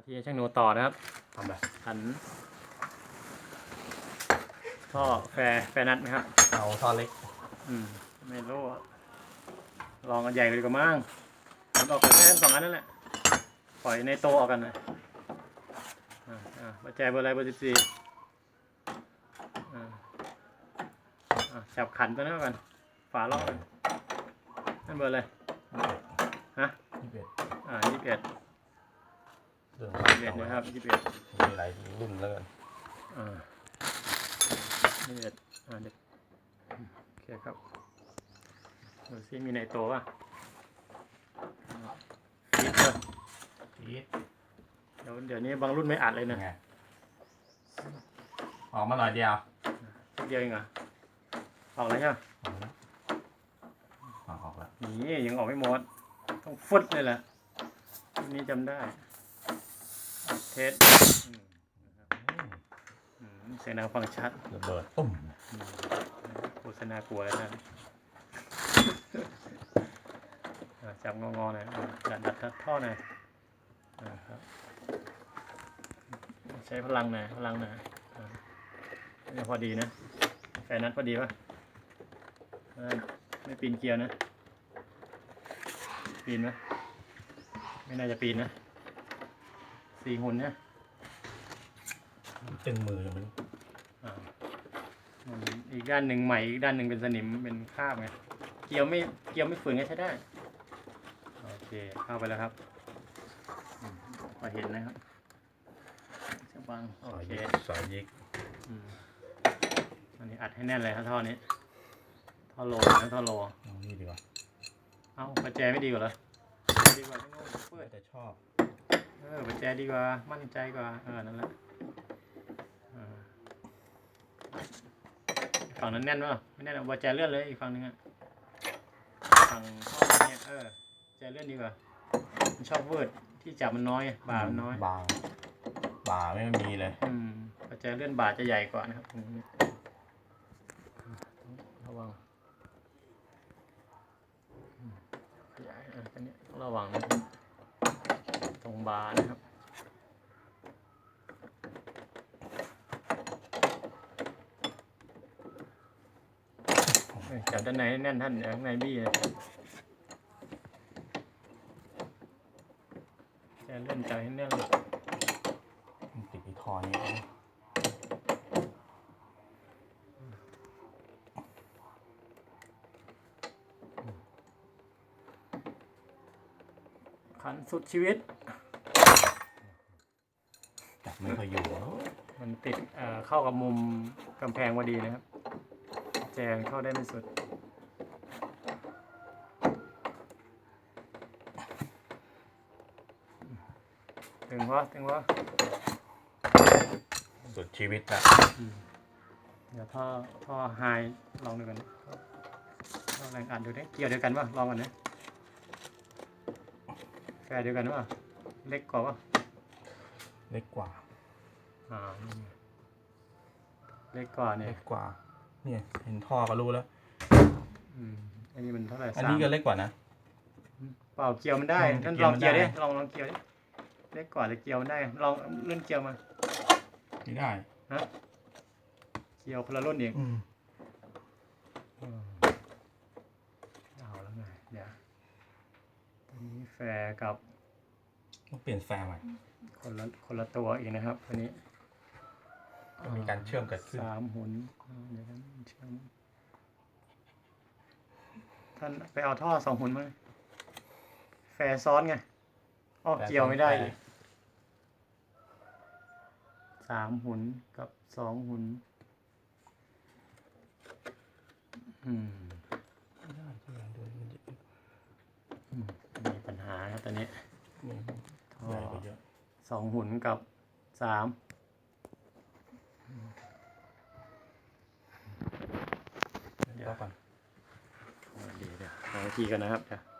มาที่ช่างโนต่อนะครับทำแบบหันท่อแฟร์แฟร์นัดนะครับ เอาท่อเล็ก อืมไม่รู้อะลองกันใหญ่เลยก็มั่งมันออกกันแค่สองอันนั่นแหละ ปล่อยในโตออกกันนะอ่าอ่าประแจเบอร์อะไรเบอร์สิบสี่อ่าอ่าจับขันตัวนั้นก่อนฝาล็อกกันนั่นเบอร์อะไรฮะยี่สิบเอ็ดอ่ายี่สิบเอ็ด เรื่องยี่สิบเอ็ดนะครับยี่สิบเอ็ดมีหลายรุ่นแล้วกันอ่ายี่สิบเอ็ดอ่าเด็กโอเคครับดูซิมีในโตป่ะฟิตเลยอีทเดี๋ยวเดี๋ยวนี้บางรุ่นไม่อัดเลยเนะออกมาหน่อยเดียวเดียวเองเหรอออกแล้วใช่ไหมออกแล้วอะออกแล้วนี่ยังออกไม่หมด ต้องฟุดเลยแหละนนี้จำได้ เทสอืมอืมเสียงดังฟังชัดระเบิดตุ้มอืมโฆษณากลัวแล้วนะอะจับงอๆหน่อยอะดัดดัดท่อหน่อยอ่าครับใช้พลังหน่อยพลังหน่อยอ่านี่พอดีนะแฟนนัดพอดีป่ะอ่าไม่ปีนเกียร์นะ ปีนไหมไม่น่าจะปีนนะ สี่หุ่นเนี่ยตึงมือมันอ่าอืมอีกด้านหนึ่งใหม่อีกด้านหนึ่งเป็นสนิมเป็นคราบไงเกียวไม่เกียวไม่ฝืนก็ใช้ได้โอเคเข้าไปแล้วครับอืมพอเห็นนะครับจะบังโอสายเคยิกสายยิกอืมอันนี้อัดให้แน่นเลยครับท่อนี้ท่อโลนะท่อโลเอานี่ดีกว่าเอ้าประแจไม่ดีกว่าเหรอดีกว่าที่โน่นเปิดแต่ชอบ เออประแจดีกว่า มั่นใจกว่า เออ นั่นแหละเออฝั่งนั้นแน่นป่ะไม่แน่นเอาประแจเลื่อนเลยอีกฝั่งนึงอะ ฝั่งท่อเนี่ยเออประแจเลื่อนดีกว่ามันชอบเวิร์ดที่จับมันน้อย บ่ามันน้อยบางบ่าไม่มีเลย อืมประแจเลื่อนบาทจะใหญ่กว่านะครับตรงนี้ระวังอืมขยายอะอันนี้ต้องระวังนะครับตรง บาร์นะครับเอ้ยจับด้านในให้แน่นท่านเดี๋ยวข้างในบี้นะแจเลื่อนจับให้แน่นเลยมันติดที่ท่อนี้ขันสุดชีวิตจับ ไม่ค่อยอยู่มันติดเอ่อเข้ากับมุมกำแพงพอดีนะครับ แจงเข้าได้ไม่สุด ถึงวะถึงวะสุดชีวิตอะเดี๋ยวท่อท่อไฮลองดูกันท่อแรงอัดดูดิเกี่ยวเดียวกันป่ะลองกันนะแฟร์เดียวกันป่ะเล็กกว่าป่ะเล็กกว่า อ่านี่ไงเล็กกว่าเนี่ยเล็กกว่า เนี่ยเห็นท่อก็รู้แล้ว อืมอันนี้มันเท่าไหร่อันสามนี้ก็เล็กกว่านะ เปล่าเกียวมันได้อืมท่านเกีลยอวงมันเกียวได้ ดิลองลองเกียวดิเล็กกว่าแต่เกียวมันได้ ลองเลื่อนเกียวมาไม่ได้ฮะเกียวคนละรุ่นอีกอืมอืมเอาแล้วไงเดี๋ยวตัวนี้แฟร์กับต้องเปลี่ยนแฟร์ใหม่คนละคนละตัวอีกนะครับตัวนี้ มีการเชื่อมเกิดขึ้นสามหุนอ่าเดี๋ยวนั้นเชื่อมท่านไปเอาท่อสองหุนมาแฟร์ซ้อนไงอ้อเกี่ยวไม่ได้อีกสามหุนกับสองหุนอืมไม่ได้ใช่ไหมดูมันจะอืมมีปัญหาครับตอนนี้นี่ท่อใหญ่กว่าเยอะสองหุนกับสาม เดี๋ยว ก่อนดีเดี๋ยวขอทีกันนะครับ